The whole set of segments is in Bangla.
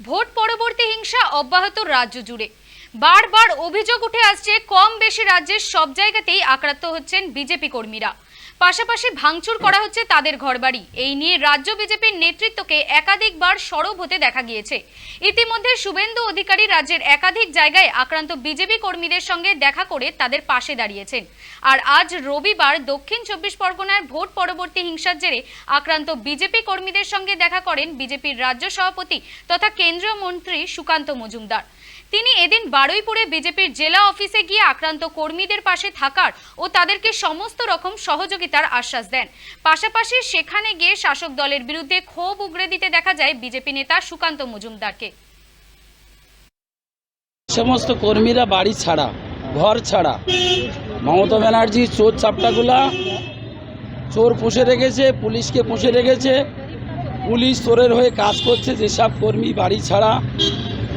ভোট পরবর্তী হিংসা অব্যাহত রাজ্য জুড়ে। বারবার অভিযোগ উঠে আসছে, কম বেশি রাজ্যের সব জায়গাতেই আক্রান্ত হচ্ছেন বিজেপি কর্মীরা। পাশাপাশি ভাঙচুর করা হচ্ছে তাদের ঘরবাড়ি। এই নিয়ে রাজ্য বিজেপির নেতৃত্বকে একাধিকবার সরব হতে দেখা গিয়েছে। ইতিমধ্যে শুভেন্দু অধিকারী রাজ্যের একাধিক জায়গায় আক্রান্ত বিজেপি কর্মীদের সঙ্গে দেখা করে তাদের পাশে দাঁড়িয়েছেন। আর আজ রবিবার দক্ষিণ চব্বিশ পরগনায় ভোট পরবর্তী হিংসার জেরে আক্রান্ত বিজেপি কর্মীদের সঙ্গে দেখা করেন বিজেপির রাজ্য সভাপতি তথা কেন্দ্রীয় মন্ত্রী সুকান্ত মজুমদার। তিনি এদিন বারুইপুরে বিজেপির জেলা অফিসে গিয়ে আক্রান্ত কর্মীদের পাশে থাকার ও তাদেরকে সমস্ত রকম সহযোগিতার আশ্বাস দেন। পাশাপাশি সেখানে গিয়ে শাসক দলের বিরুদ্ধে ক্ষোভ উগরে দিতে দেখা যায় বিজেপি নেতা সুকান্ত মজুমদারকে। সমস্ত কর্মীরা বাড়ি ছাড়া, ঘর ছাড়া, মমতা ব্যানার্জি চোর চাপটাগুলা, চোর পুষে রেখেছে, পুলিশকে পুষে রেখেছে, পুলিশ চোরের হয়ে কাজ করছে, যেসব কর্মী বাড়ি ছাড়া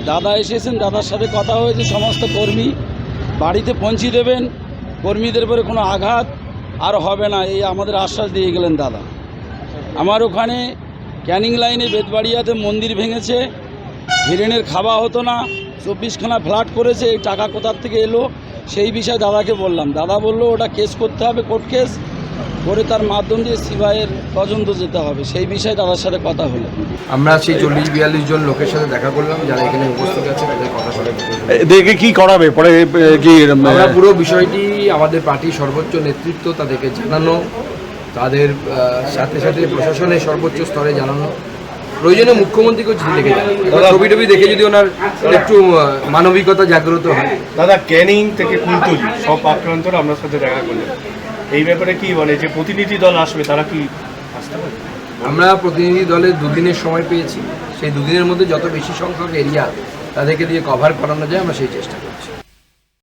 দাদা এসেছেন, দাদার সাথে কথা হয়েছে, সমস্ত কর্মী বাড়িতে পৌঁছে দেবেন, কর্মীদের উপরে কোনো আঘাত আর হবে না, এই আমাদের আশ্বাস দিয়ে গেলেন দাদা। আমার ওখানে ক্যানিং লাইনে বেদবাড়িয়াতে মন্দির ভেঙেছে, হিরেনের খাওয়া হতো না, চব্বিশখানা ফ্ল্যাট করেছে, এই টাকা কোথার থেকে এলো, সেই বিষয়ে দাদাকে বললাম। দাদা বলল, ওটা কেস করতে হবে, কোর্ট কেস। করে তার মাধ্যম দিয়ে সিবাইয়ের তদন্ত যেতে হবে। সেই বিষয়ে দাদার সাথে কথা হলো। আমরা সেই চল্লিশ বিয়াল্লিশ জন লোকের সাথে দেখা করলাম যারা এখানে উপস্থিত আছে তাদের কথা শুনে এদেরকে কি করাবে পরে কি আমরা পুরো বিষয়টি আমাদের পার্টির সর্বোচ্চ নেতৃত্ব তাদেরকে জানানো তাদের সাথে সাথে প্রশাসনের সর্বোচ্চ স্তরে জানানো। প্রয়োজনে মুখ্যমন্ত্রীকেও চিঠি লিখে এবার ছবি টবি দেখে যদি ওনার একটু মানবিকতা জাগ্রত হয়। দাদা ক্যানিং থেকে কুলতুলি সব আক্রান্তরা আপনার সাথে দেখা করলেন এই ব্যাপারে কি বলে? যে প্রতিনিধি দল আসবে, তারা কি আসতে পারে? আমরা প্রতিনিধি দলের দুদিনের সময় পেয়েছি। সেই দুদিনের মধ্যে যত বেশি সংখ্যক এরিয়া তাদেরকে দিয়ে কভার করানো যায়, আমরা সেই চেষ্টা করছি।